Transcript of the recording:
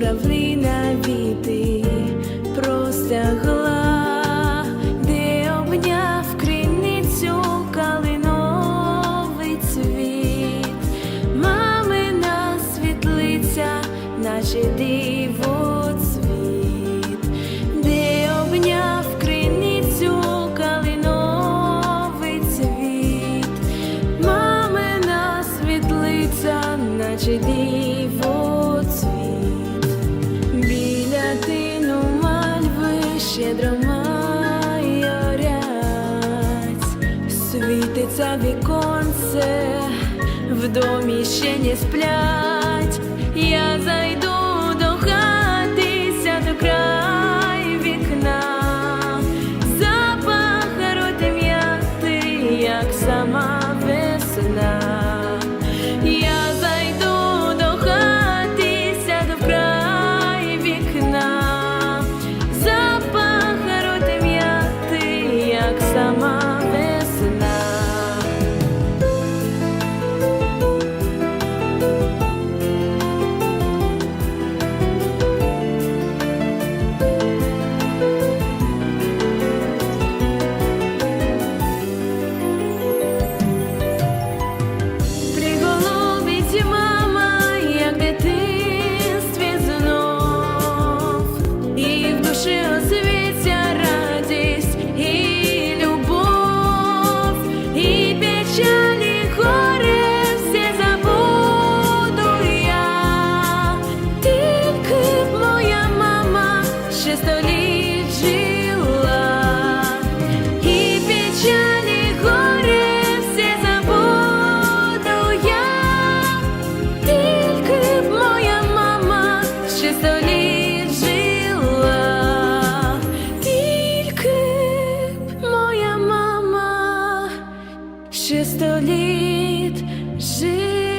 журавлина віти простягла, де обняв криницю калиновий цвіт, мамина світлиця, наче диво цвіт, де обняв криницю калиновий цвіт, мамина світлиця, наче диво світиться віконце, в домі ще не сплять, я зайду печалі горе все забуду я, тільки б моя мама ще століть Чисто сто літ жити.